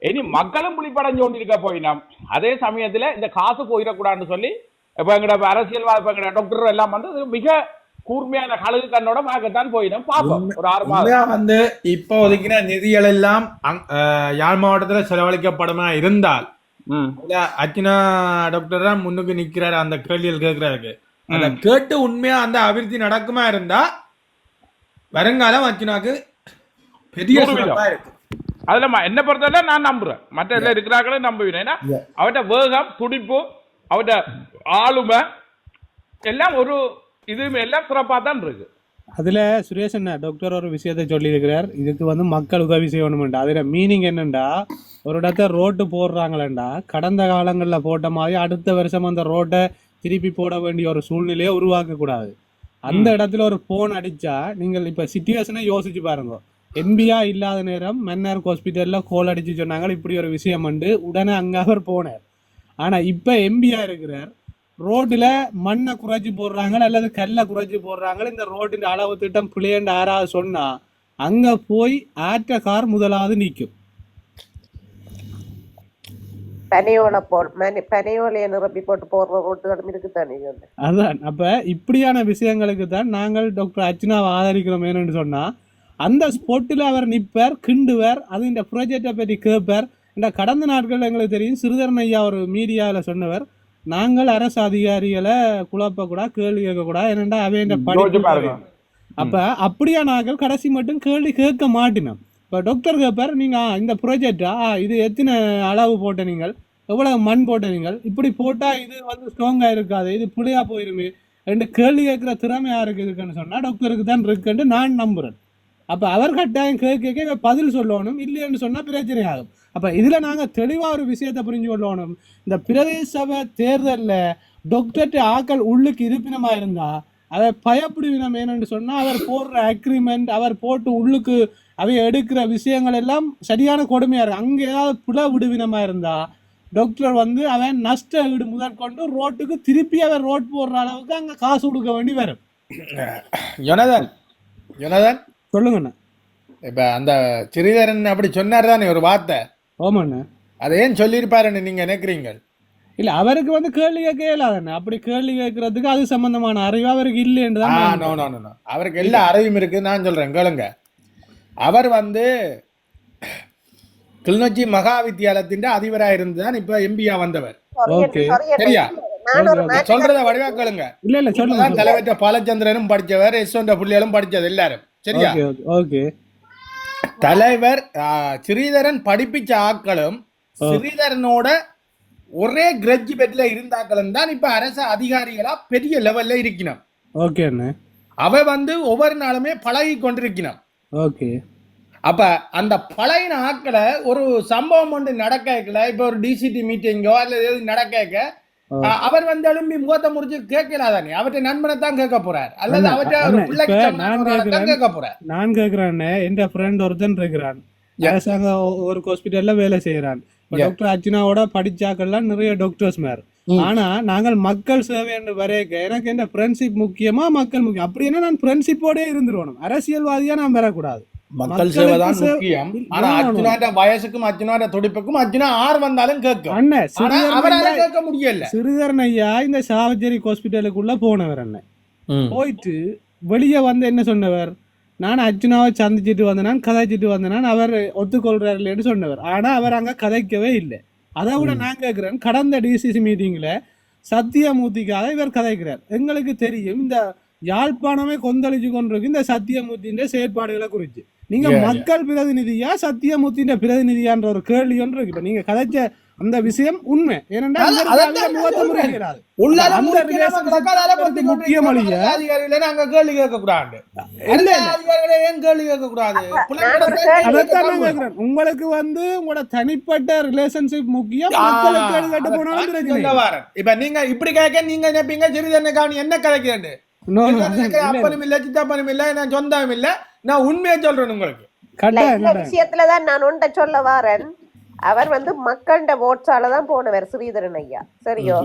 Speaker 5: இனி மக்களும் புளிப்படைஞ்சு கொண்டிருக்க போயினோம். அதே சமயத்துல இந்த காசு போயிடக்கூடாதுன்னு சொல்லி இப்ப எங்கட அரசியல்வாத இப்ப எங்கட டாக்டர் எல்லாம் வந்து மிக கூர்மையான கழுகு கண்ணோட பார்க்கத்தான் போயிடும். பார்ப்போம். ஒரு ஆறு மாதம்.
Speaker 1: வந்து இப்ப ஒதுக்கின நிதிகள் எல்லாம் யாழ் மாவட்டத்துல செலவழிக்கப்படுமா இருந்தால் அர்ச்சனா டாக்டர் தான் முன்னுக்கு நிக்கிறாரு அந்த கேள்விகள் கேட்கிறாருக்கு அத கேட்டு உண்மையா அந்த அபிவிருத்தி நடக்குமா இருந்தா வருங்காலம் அர்ச்சனாக்கு பெரிய இருக்கு.
Speaker 5: அதுல என்ன பொறுத்தவரை நான் நம்புறேன். மற்ற இதுல இருக்கிறாங்களே நம்புவேன் ஏன்னா. அவட்ட வேகம் துடிப்பு அவட்ட ஆளுமை எல்லாம் ஒரு இது எல்லாம் சிறப்பா தான் இருக்கு.
Speaker 4: அதுல சுரேஷ் அண்ணா டாக்டர் ஒரு விஷயத்தை சொல்லியிருக்கிறார். இதுக்கு வந்து மக்கள் உதவி செய்யணும்டா அதுல மீனிங் என்னண்டா? ஒரு இடத்த ரோட்டு போடுறாங்களேண்டா. கடந்த காலங்கள்ல போட்ட மாதிரி அடுத்த வருஷம் அந்த ரோட்டை திருப்பி போட வேண்டிய ஒரு சூழ்நிலையை உருவாக்க கூடாது அந்த இடத்துல ஒரு போன் அடிச்சா நீங்கள் இப்ப சிச்சுவேஷனை யோசிச்சு பாருங்க. எம்பியா இல்லாத நேரம் மன்னார் ஹாஸ்பிட்டல்ல கோல் அடிச்சு சொன்னாங்க. இப்படி ஒரு விஷயம் உண்டு. உடனே அங்க அவர் போனார். ஆனா இப்ப எம்பியா இருக்கிறார். ரோட்டுல மண்ணை குறைச்சி போடுறாங்க அல்லது கல்லை குறைச்சி போடுறாங்க இந்த ரோட்டின் அளவு திட்டம் பிள்ளையண்டு யாராவது சொன்னா அங்க போய் ஆற்ற கார் முதலாவது நிற்கும்
Speaker 2: பனையோலை போ பனையோலையை நிரப்பி போட்டு போடுற ரோட்டுகளும் வந்து.
Speaker 4: அதான். அப்ப இப்படியான விஷயங்களுக்கு தான் நாங்கள் டாக்டர் அர்ச்சனாவை ஆதரிக்கிறோம் ஏன்னு சொன்னா அந்த ஸ்போட்டில் அவர் நிற்பார் கிண்டுவர் அது இந்த ப்ராஜெக்டை பற்றி கேட்பார். இந்த கடந்த நாட்கள் எங்களுக்கு தெரியும் சிறுதரன் ஐயா ஒரு மீடியாவில் சொன்னவர் நாங்கள் அரசு அதிகாரிகளை குழப்பக்கூடாது கேள்வி கேட்கக்கூடாது ஏனென்றா அவையின்
Speaker 5: யோசிச்சு
Speaker 4: படிப்பு. அப்ப அப்படியா நாங்கள் கடைசி மட்டும் கேள்வி கேட்க மாட்டினோம். இப்போ டாக்டர் கேட்பார் நீங்க இந்த ப்ராஜெக்டா இது எத்தனை அளவு போட்ட நீங்கள்? எவ்வளவு மண் போட்ட நீங்கள்? இப்படி போட்டா இது வந்து ஸ்ட்ராங்கா இருக்காது இது புளியா போயிருமே. ரெண்டு கேள்வி கேட்கிற திறமை யாருக்கு இருக்குன்னு சொன்னா டாக்டருக்கு தான் இருக்குன்னு நான் நம்புறேன். அப்ப அவர் கட்டாயம் கேட்க பதில் சொல்லணும் இல்லைன்னு சொன்னா பிரச்சனை ஆகும் அப்ப இதுல நாங்க தெளிவா ஒரு விஷயத்தை புரிஞ்சு கொள்ளணும். இந்த பிரதேச சபை தேர்தல்ல டாக்டர்கிட்ட ஆக்கள் உள்ளுக்கு இருப்பினமா இருந்தா அதை பயப்படுவினம் ஏன்னு சொன்னா அவர் போடுற அக்ரிமெண்ட் அவர் போட்டு உள்ளுக்கு அவை எடுக்கிற விஷயங்கள் எல்லாம் சரியான கொடுமையா இருக்கு அங்க ஏதாவது புல விடுவினமா இருந்தா டாக்டர் வந்து அவன் நஷ்ட ஈடு முதற்கொண்டு ரோட்டுக்கு திருப்பி அவன் ரோட் போடுற அளவுக்கு அங்க காசு கொடுக்க வேண்டி வரும்.
Speaker 1: யோனதன் யோனதன்.
Speaker 4: சொல்லுங்கண்ணா.
Speaker 1: இப்ப அந்த சிறிதரன் அப்படி சொன்னார் தானே ஒரு வார்த்தை?
Speaker 4: ஓமாண்ணா
Speaker 1: அதை ஏன் சொல்லியிருப்பாருன்னு நீங்க நினைக்கிறீங்க?
Speaker 4: இல்ல அவருக்கு வந்து கேள்வி கேட்க இயலாதண்ணா அப்படி கேள்வி கேட்கறதுக்கு அது சம்பந்தமான அறிவு அவருக்கு இல்லைன்னு
Speaker 1: ஆ
Speaker 4: தான்
Speaker 1: நோ நோ நோ அவருக்கு எல்லா அறிவும் இருக்கு நான் சொல்றேன். கேளுங்க. அவர் வந்து கிளிநொச்சி மகா வித்தியாலயத்தின் அதிபராக இருந்துதான் இப்ப எம்பியா வந்தவர்.
Speaker 2: என்று-
Speaker 1: சரியா? சொல்றத வடிவா கேளுங்க.
Speaker 4: இல்ல இல்ல சொல்லுங்க
Speaker 1: தலைவற்ற பாலச்சந்திரனும் படிச்சவர் யஸ்வந்த புள்ளியாலும் படிச்சது எல்லாரும். சரியா?
Speaker 4: Okay okay.
Speaker 1: தலைவர் ஸ்ரீதரன் படிப்பிச்ச ஆட்களும் ஸ்ரீதரனோட ஒரே கிரட்ஜ் பெட்ல இருந்த ஆட்களும் தான் இப்ப அரசு அதிகாரிகளா பெரிய லெவல்ல இருக்கணும்.
Speaker 4: ஓகே
Speaker 1: அவ வந்து ஒவ்வொரு நாளுமே பழகி கொண்டிருக்கணும்.
Speaker 4: ஓகே
Speaker 1: அப்ப அந்த பழைய ஆட்களை ஒரு சம்பவம் ஒன்று நடக்கல இப்ப ஒரு டிசிடி மீட்டிங்கோ அல்லது எது நடக்க அவர் வந்து எழும்பி முகத்தை முடிச்சு கேட்கலாதானே? அவற்றை நண்பனை தான் கேட்க போறார். அல்லது அவற்றை
Speaker 4: நான்
Speaker 1: தான்
Speaker 4: கேட்கிறேன்.
Speaker 1: கேட்க போறார்.
Speaker 4: நான் கேக்குறேன் என் ஃப்ரெண்ட் ஒருத்தன் இருக்கிறான். அரசாங்க ஒரு ஹாஸ்பிட்டல்ல வேலை செய்யறான். டாக்டர் அர்ச்சனாவோட படிச்சாக்கள்லாம் நிறைய டாக்டர்ஸ் மேர். ஆனா நாங்கள் மக்கள் சேவை என்று வரையக்க எனக்கு என்ன ஃப்ரெண்ட்ஷிப் முக்கியமா மக்கள் முக்கியம். அப்படின்னா நான் ஃப்ரெண்ட்ஷிப்போடே இருந்துருவணும். அரசியல்வாதியா நான் வரக்கூடாது.
Speaker 1: மக்கள்
Speaker 4: மக்களுக்கு
Speaker 1: சேவை தான்
Speaker 4: சேவை-
Speaker 1: முக்கியம் ஆனா. அர்ஜுனாட்ட வயசுக்கும் அர்ஜுனாட்ட துடிப்புக்கும் அர்ஜுனா ஆறு வந்தாலும் கேட்கும்.
Speaker 4: அண்ணன்
Speaker 1: கேட்க முடியல.
Speaker 4: சிறுதரன் ஐயா இந்த சாவச்சேரி ஹாஸ்பிட்டலுக்குள்ள போனவர் அண்ணன் போயிட்டு வெளியே வந்து என்ன சொன்னவர்? நான் அர்ஜுனாவை சந்திச்சுட்டு வந்தேன் கதைச்சிட்டு வந்தேன் அவர் ஒத்துக்கொள்றாருன்னு சொன்னவர். ஆனா அவர் அங்க கதைக்கவே இல்லை. அதை விட நான் கேட்கிறேன் கடந்த டிசிசி மீட்டிங்ல சத்தியமூர்த்திக்காக இவர் கதைக்கிறார். எங்களுக்கு தெரியும் இந்த யாழ்ப்பாணமே கொந்தளிச்சு கொண்டிருக்கு இந்த சத்தியமூர்த்தியின் செயற்பாடுகளை குறித்து. நீங்க. மக்கள் பிரதிநிதியா சத்தியமூர்த்தியின் பிரதிநிதியான்ற ஒரு கேள்வி ஒன்று இருக்கு இப்ப நீங்க கதைச்ச அந்த விஷயம் உண்மை ஏனென்றால்
Speaker 1: அது-
Speaker 4: இவருக்கு
Speaker 1: அதைத்தான்
Speaker 4: அதுல முகத்தை
Speaker 1: நான் சொல்றேன்.
Speaker 4: முறிக்கிறாரு.
Speaker 1: உள்ளால
Speaker 4: அந்த
Speaker 1: முறுக்கி நம்ம
Speaker 4: relationship
Speaker 1: கக்காதால பொத்தி
Speaker 4: முக்கிய
Speaker 1: கொண்டிருக்கிற
Speaker 4: மொழிய.
Speaker 1: அதிகாரிகளை நாங்க கேள்வி கேட்க கூடாது
Speaker 4: உங்களுக்கு வந்து உங்களோட தனிப்பட்ட ரிலேஷன்ஷிப் முக்கியம் மக்களுக்கு கேட்டு போனாலும்.
Speaker 1: இப்ப நீங்க இப்படி கேட்க நீங்க நினைப்பீங்க கவனி என்ன கதைக்கிறேன் அப்பனும் இல்ல சித்தப்பனும் இல்ல நான் சொந்தம் இல்ல நான் உண்மையை சொல்றேன் உங்களுக்கு.
Speaker 4: கட்டாயம்,
Speaker 2: இந்த. விஷயத்துலதான் நான் ஒன்றை சொல்ல வாரேன். அவர் வந்து மக்கள்கிட்ட ஓட்ஸால தான் போனவர் ஸ்ரீதரன் ஐயா. சரியோ?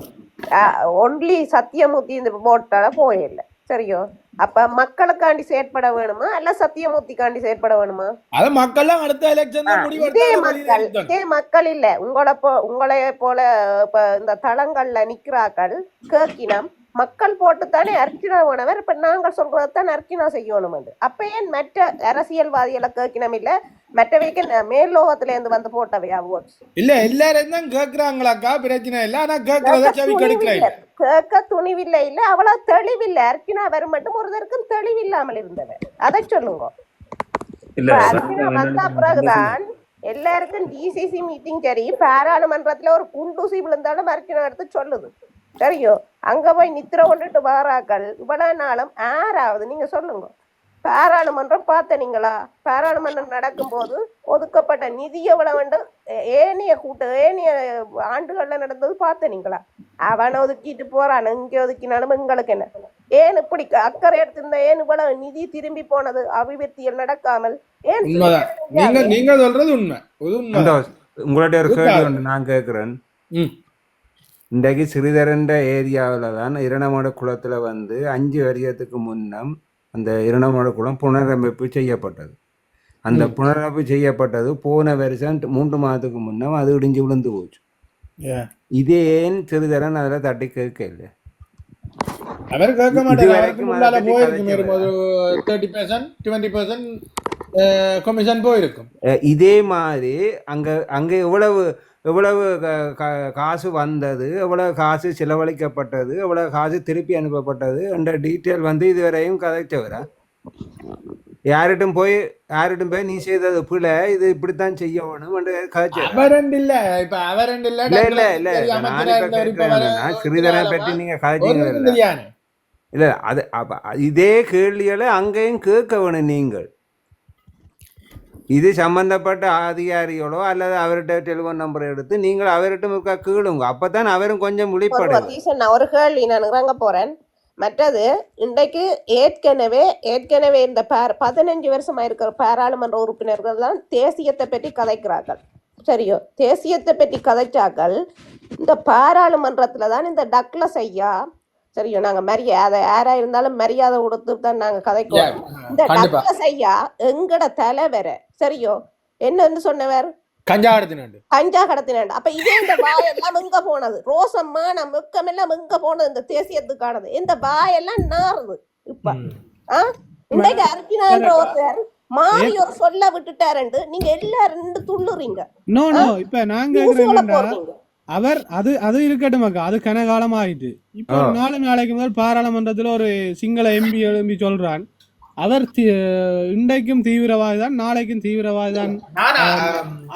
Speaker 2: ஒன்லி சத்தியமூர்த்தி இந்த ஓட்டால போயில்லை. சரியோ? அப்ப மக்களுக்காண்டி செயற்பட வேணுமா அல்ல சத்தியமூர்த்திக்காண்டி செயற்பட வேணுமா?
Speaker 1: அது மக்கள்லாம் அடுத்த எலெக்ஷன்
Speaker 2: இதே மக்கள் இதே மக்கள் இல்ல. உங்களை போ உங்களை போல இப்ப இந்த தளங்கள்ல நிக்கிறாக்கள் கேக்கினம் மக்கள் போட்டுத்தானே அர்ச்சனா வேணவர் இப்ப நாங்கள் சொல்றதுதான் அர்ச்சனா செய்யணும் என்று. அப்ப ஏன் மற்ற அரசியல்வாதிகளை கேக்கினம் இல்ல. மற்றவைக்கு மேல்லோகத்துல இருந்து வந்து போட்டவையா ஓட்ஸ்
Speaker 1: இல்ல எல்லாரும் தான் கேக்குறாங்களாக்கா பிரச்சனை இல்ல. ஆனா கேக்குறத செவி கெடுக்கல இல்ல
Speaker 2: கேட்க துணிவில்லை இல்ல. அவ்வளவு தெளிவில்லை. அர்ச்சனா வரும் மட்டும் ஒருத்தருக்கும் தெளிவில்லாமல் இருந்தவர் அதை சொல்லுங்க. அர்ச்சனா
Speaker 6: என்ன
Speaker 2: வந்த பிறகுதான் எல்லாருக்கும் டிசிசி மீட்டிங் சரி. பாராளுமன்றத்துல ஒரு குண்டூசி விழுந்தாலும் அர்ச்சனா எடுத்து சொல்லுது. சரியோ? அங்க போய் நித்திர கொண்டுட்டு வாராக்கள். இவ்வளவு நாளும் ஆறாவது. நீங்க சொல்லுங்க. பாராளுமன்றம் பார்த்தனீங்களா பாராளுமன்றம் நடக்கும்போது ஒதுக்கப்பட்ட நிதி எவ்வளவு வேண்டும்? ஏனைய கூட்ட ஏனைய ஆண்டுகள்ல நடந்தது பார்த்தனீங்களா அவனை ஒதுக்கிட்டு போறான். இங்க ஒதுக்கினாலும் எங்களுக்கு என்ன? ஏன் இப்படி அக்கறை எடுத்திருந்தா ஏன் இவ்வளவு நிதி திரும்பி போனது? அபிவிருத்தியில் நடக்காமல். ஏன்
Speaker 1: நீங்க நீங்க சொல்றது உண்மை.
Speaker 6: உங்கள்ட்ட ஒரு கேள்வி நான் கேட்குறேன்.
Speaker 1: ம்.
Speaker 6: இன்றைக்கு சிறிதரண்ட ஏரியாவில் தான் இரணமட குளத்தில் வந்து அஞ்சு வருஷத்துக்கு முன்னம் அந்த இரணமட குளம் புனரமைப்பு செய்யப்பட்டது. அந்த புனரமைப்பு செய்யப்பட்டது போன வருஷம் மூன்று மாதத்துக்கு முன்னம் அது இடிஞ்சு விழுந்து போச்சு. இதே ஏன் சிறிதரன் அதில் தட்டி கேட்கல
Speaker 1: அவர் கேட்க மாட்டார். போயிருக்கும்.
Speaker 6: இதே மாதிரி அங்க அங்க எவ்வளவு எவ்வளவு காசு வந்தது எவ்வளவு காசு செலவழிக்கப்பட்டது எவ்வளவு காசு திருப்பி அனுப்பப்பட்டது என்ற டீட்டெயில் வந்து இதுவரையும் கதைச்சவரா யார்கிட்டும் போய் யார்கிட்டும் போய் நீ செய்தது பிள்ளை இது இப்படித்தான்
Speaker 1: வர-
Speaker 6: என்னன்னா, சிறிதரை பற்றி நீங்க கதைச்சீங்க. இல்ல. அது இதே கேள்விகளை அங்கேயும் கேட்க வேணும் நீங்கள். இது சம்பந்தப்பட்ட அதிகாரிகளோ அல்லது அவர்கிட்ட டெலிஃபோன் நம்பர் எடுத்து நீங்கள் அவர்கிட்ட இருக்கா கேளுங்க. அப்பதான் அவரும் கொஞ்சம்
Speaker 2: நான் ஒரு கேள்வி நான் இறங்க போறேன். மற்றது இன்றைக்கு ஏற்கனவே ஏற்கனவே இந்த பார் பதினஞ்சு வருஷமா இருக்கிற பாராளுமன்ற உறுப்பினர்கள் தான் தேசியத்தை பற்றி கதைக்கிறார்கள். சரியோ? தேசியத்தை பற்றி கதைச்சாக்கள் இந்த பாராளுமன்றத்துல தான் இந்த டக்ளஸ் ஐயா சரியோ நாங்க மரியாதை யாரா இருந்தாலும் மரியாதை கொடுத்து தான் நாங்க கதைக்கோம் இந்த
Speaker 1: கண்டிப்பா.
Speaker 2: டக்ளஸ் ஐயா எங்கட தலைவரை சரியோ? என்னன்னு சொன்னவர்?
Speaker 1: கஞ்சா எடுத்துனாண்டு
Speaker 2: கஞ்சா கடத்தினாண்டு அப்ப இதே இந்த வாயெல்லாம் எங்க போனது. ரோசம்மா நம்ம வெக்கமெல்லாம் எங்க போனது இந்த தேசியத்துக்கானது. இந்த வாயெல்லாம் நாறுது இப்ப. ஆ? இன்னைக்கு அர்ஜுனான்ற ஒருத்தர் மாறி ஒரு சொல்ல விட்டுட்டாருண்டு நீங்க எல்லாரும் துள்ளுறீங்க.
Speaker 4: நோ நோ இப்ப நான் அவர் அது அது இருக்கட்டும் அக்கா. அது கனகாலம் ஆயிட்டு இப்போ. நாலு நாளைக்கு முதல் பாராளுமன்றத்துல ஒரு சிங்கள எம்பி எழும்பி சொல்றான். அவர் இன்றைக்கும் தீவிரவாதி தான் நாளைக்கும் தீவிரவாதி தான்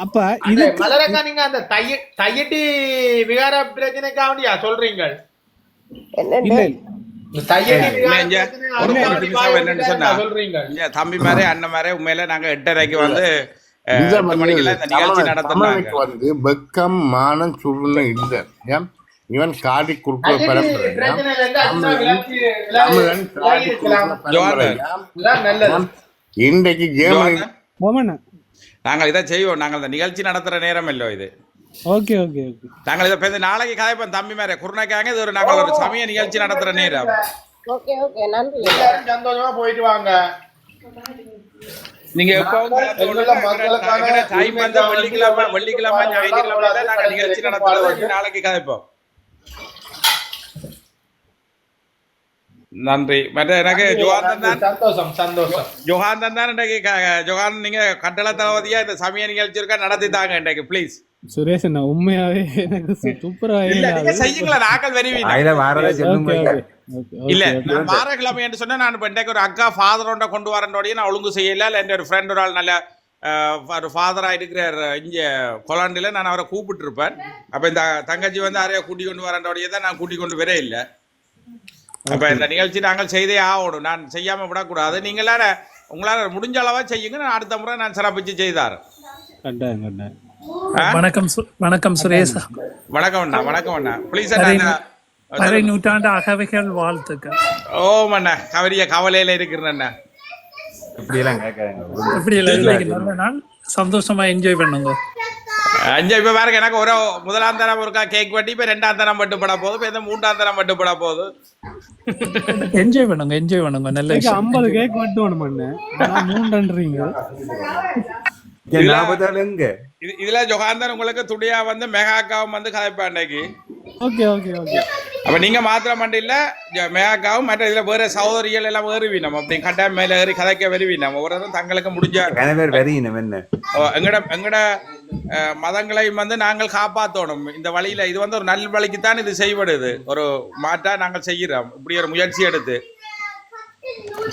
Speaker 4: அப்ப
Speaker 1: இது மலரக்கா நீங்க அந்த தைய தையட்டி விகார பிரச்சனைக்காண்டியா சொல்றீங்க? சொல்றீங்க?
Speaker 5: தம்பி மாதிரி அண்ணன் மாதிரி உண்மையில நாங்க எட்டரைக்கு வந்து
Speaker 7: வந்து வெக்கம் மானம் சுருளம் இல்லை. ஏன்? இவன் காடி குறுக்க
Speaker 1: தையட்டி
Speaker 7: பரப்புறேன் இன்றைக்கு ஜெர்மனி
Speaker 5: நாங்கள் இதை செய்வோம். நாங்கள் இந்த நிகழ்ச்சி நடத்துற நேரம் இல்லோ இது.
Speaker 4: Okay okay okay.
Speaker 5: நாங்கள் இதை பேருந்து நாளைக்கு கதைப்போம் தம்பி மாதிரி குருணைக்காங்க. இது ஒரு நாங்கள் ஒரு சமய நிகழ்ச்சி நடத்துற நேரம்.
Speaker 2: Okay okay. நன்றி.
Speaker 1: சந்தோஷமா போயிட்டு வாங்க.
Speaker 5: நீங்க வெள்ளிக்கிழமை வெள்ளிக்கிழமை ஞாயிற்றுக்கிழமை நாங்க நிகழ்ச்சி நாளைக்கு கதைப்போம் நன்றி. மற்ற எனக்கு ஜோகாந்தன் தான்
Speaker 1: சந்தோஷம் சந்தோஷம்.
Speaker 5: ஜோகாந்தன் தான் இன்றைக்கு ஜோகான் நீங்க கட்டள தளபதியா இந்த சமய நிகழ்ச்சி இருக்கா நடத்தி தாங்க இன்றைக்கு ப்ளீஸ்
Speaker 4: சுரேஷ் அண்ணா உண்மையாவே எனக்கு சூப்பரா
Speaker 5: இல்ல நீங்க செய்யுங்களேன் நாக்கள் வருவீங்க
Speaker 6: அதில் வாரதை சொல்லுங்க
Speaker 5: இல்ல நான் வாரக்கிழமை என்று சொன்னா நான் இப்ப இன்றைக்கு ஒரு அக்கா ஃபாதரோட கொண்டு வரண்டோடய நான் ஒழுங்கு செய்யல. இல்ல என் ஒரு ஃப்ரெண்ட் ஒரு ஆள் நல்ல ஒரு ஃபாதரா இருக்கிற இங்க கொலாண்டில நான் அவரை கூப்பிட்டு இருப்பேன் அப்ப இந்த தங்கச்சி வந்து யாரையா கூட்டி கொண்டு வரண்டோடய தான் நான் கூட்டி கொண்டு வரே இல்ல. அப்ப இந்த நிகழ்ச்சி நாங்கள் செய்தே ஆகணும். நான் செய்யாம விடக்கூடாது. நீங்களால உங்களால முடிஞ்ச அளவா செய்யுங்க. நான் அடுத்த முறை நான் சிறப்பிச்சு செய்தார்
Speaker 4: கண்டாயம்
Speaker 8: வணக்கம் வணக்கம் சுரேஷ்.
Speaker 5: வணக்கம் அண்ணா வணக்கம் அண்ணா. ப்ளீஸ் அண்ணா
Speaker 8: அரை நூற்றாண்டு அகவைகள் வாழ்த்துக்கள்.
Speaker 5: ஓ அண்ணா கவரிய கவலையில இருக்கிறேன் அண்ணா.
Speaker 6: இப்படியெல்லாம் கேட்காங்க
Speaker 8: இப்படி இல்லை நல்ல நாள். சந்தோஷமா என்ஜாய் பண்ணுங்க.
Speaker 5: அஞ்சு இப்ப பாருங்க எனக்கு ஒரு முதலாம் தரம் ஒருக்கா கேக் வெட்டி இப்ப ரெண்டாம் தரம் மட்டுப்பட போகுது. இப்ப இந்த மூன்றாம் தரம் மட்டுப்பட போகுது.
Speaker 8: என்ஜாய் பண்ணுங்க என்ஜாய் பண்ணுங்க. நல்ல விஷயம்.
Speaker 4: ஐம்பது கேக் மட்டும் ஒன்று பண்ணேன் மூன்றன்றீங்க.
Speaker 5: இது இதுல ஜொகாந்தன் உங்களுக்கு துடியா வந்து மெகாக்காவும் வந்து கதைப்பா அன்னைக்கு.
Speaker 4: Okay okay okay.
Speaker 5: அப்ப நீங்க மாத்திரம் மட்டும் இல்ல மெகாக்காவும் மற்ற இதுல வேற சகோதரிகள் எல்லாம் ஏறுவீனம் அப்படி கட்டாயம் மேல ஏறி கதைக்க வருவீனம் ஒவ்வொருத்தரும் தங்களுக்கு முடிஞ்ச எங்கட எங்கட அஹ், மதங்களையும் வந்து நாங்கள் காப்பாற்றணும் இந்த வழியில இது வந்து ஒரு நல் வழிக்குத்தான் இது செய்யப்படுது. ஒரு மாற்றா நாங்கள் செய்கிறோம். இப்படி ஒரு முயற்சி எடுத்து.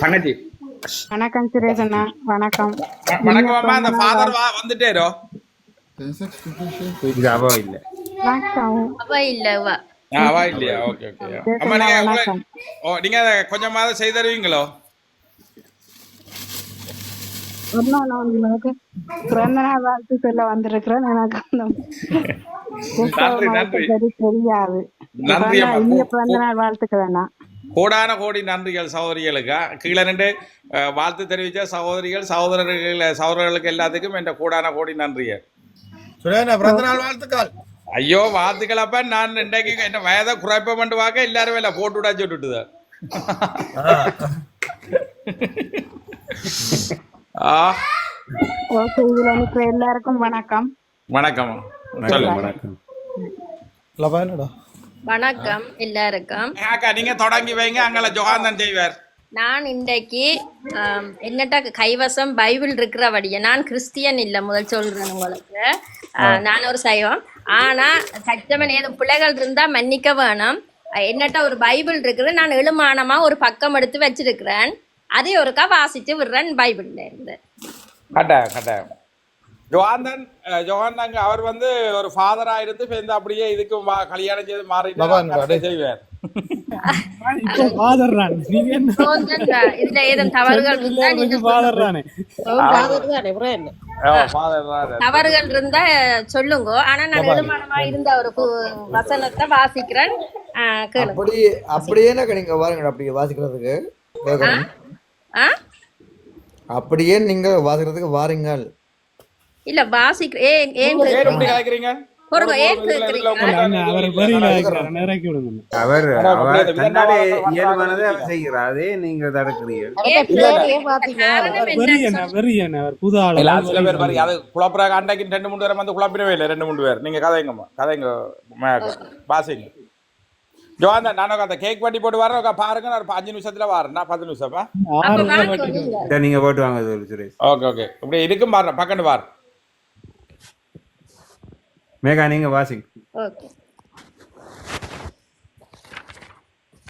Speaker 5: தங்கச்சி.
Speaker 9: வணக்கம் சுரேஷ் அண்ணா. வணக்கம்.
Speaker 5: வணக்கம் அம்மா. அந்த ஃபாதர் வா வந்துட்டேரோ?
Speaker 6: இது அவ இல்லை
Speaker 9: வணக்கம்
Speaker 5: ஆ, வா இல்லையா ஓகே ஓகே அம்மா நீங்க உங்க- ஓ நீங்க அதை கொஞ்சமாவது செய்து தருவீங்களோ
Speaker 9: உங்களுக்கு பிறந்த நாள் வாழ்த்து சொல்ல வந்திருக்கிறேன் எனக்கு தெரியாது நாள்
Speaker 5: கோடான கோடி நன்றிகள் சகோதரிகளுக்கு கீழே நின்று வாழ்த்து தெரிவித்த சகோதரிகள் சகோதரர்கள் சகோதரர்களுக்கு எல்லாத்துக்கும் என்ற கோடான கோடி நன்றிகள்
Speaker 1: சுரேன பிறந்த நாள் வாழ்த்துக்கள்.
Speaker 5: ஐயோ வாழ்த்துக்கள் அப்ப நான் இன்றைக்கு என்ன வயதை குறைப்ப மட்டும் பார்க்க எல்லாரும் இல்லை போட்டு விடா சொல்லிட்டுது
Speaker 9: எல்லாருக்கும் வணக்கம்.
Speaker 5: வணக்கம்.
Speaker 6: வணக்கம்
Speaker 10: வணக்கம் எல்லாருக்கும்.
Speaker 5: அக்கா நீங்க தொடங்கி வைங்க அங்கே ஜொகாந்தன் செய்வார்.
Speaker 10: நான் இன்றைக்கு என்னட்ட கைவசம் பைபிள் இருக்கிறபடியே நான் கிறிஸ்டியன் இல்லை முதல் சொல்றேன் உங்களுக்கு. ஆ, நான் ஒரு சைவம். ஆனா சச்சமன் ஏதும் பிள்ளைகள் இருந்தா மன்னிக்க வேணும். என்னட்ட ஒரு பைபிள் இருக்குது. நான் எழுமானமா ஒரு பக்கம் எடுத்து வச்சிருக்கிறேன். அதை ஒருக்கா வாசிச்சு விடுறேன் பைபிள்ல இருந்து.
Speaker 5: கட்டாயம் கட்டாயம். ஜோகாந்தன் அஹ், ஜோகாந்தன் அவர் வந்து ஒரு ஃபாதரா இருந்து இந்த அப்படியே இதுக்கு கல்யாணம் செய்து
Speaker 1: லபான்
Speaker 5: மாறி செய்வார்.
Speaker 4: நீங்க
Speaker 10: இதுல ஏதும் தவறுகள் தவறுகள் இருந்தா சொல்லுங்க. ஆனா நான் எழுமானமா இருந்த ஒரு வசனத்தை வாசிக்கிறேன்.
Speaker 11: அப்படி அப்படியே நீங்க வாருங்க அப்படி வாசிக்கிறதுக்கு அப்படியே நீங்க வாசிக்கிறதுக்கு வாருங்கள்.
Speaker 10: இல்ல வாசிக்கிறேன் ஏன் ஏன்
Speaker 4: அவர்
Speaker 6: அவர் தன்னாலே இயல்பானதை செய்கிறார் அதே நீங்க தடுக்கிறீர்கள்.
Speaker 5: பாருங்க ரெண்டு மூணு பேர் வந்து குழப்பிடவே இல்லை ரெண்டு மூணு பேர். நீங்க கதைங்கம்மா கதைங்க பாசிங்க. நானும் அந்த கேக் வட்டி போட்டு வரேன் பாருங்க நான் ஒரு அஞ்சு நிமிஷத்துல வரேன். நான் பத்து நிமிஷமா?
Speaker 10: நீங்க.
Speaker 6: போட்டு வாங்க
Speaker 5: ஓகே ஓகே. இப்படி இருக்கும் பாருங்க பக்கண்டு பாரு.
Speaker 6: மேகா நீங்க வாசிங்க
Speaker 10: ஓகே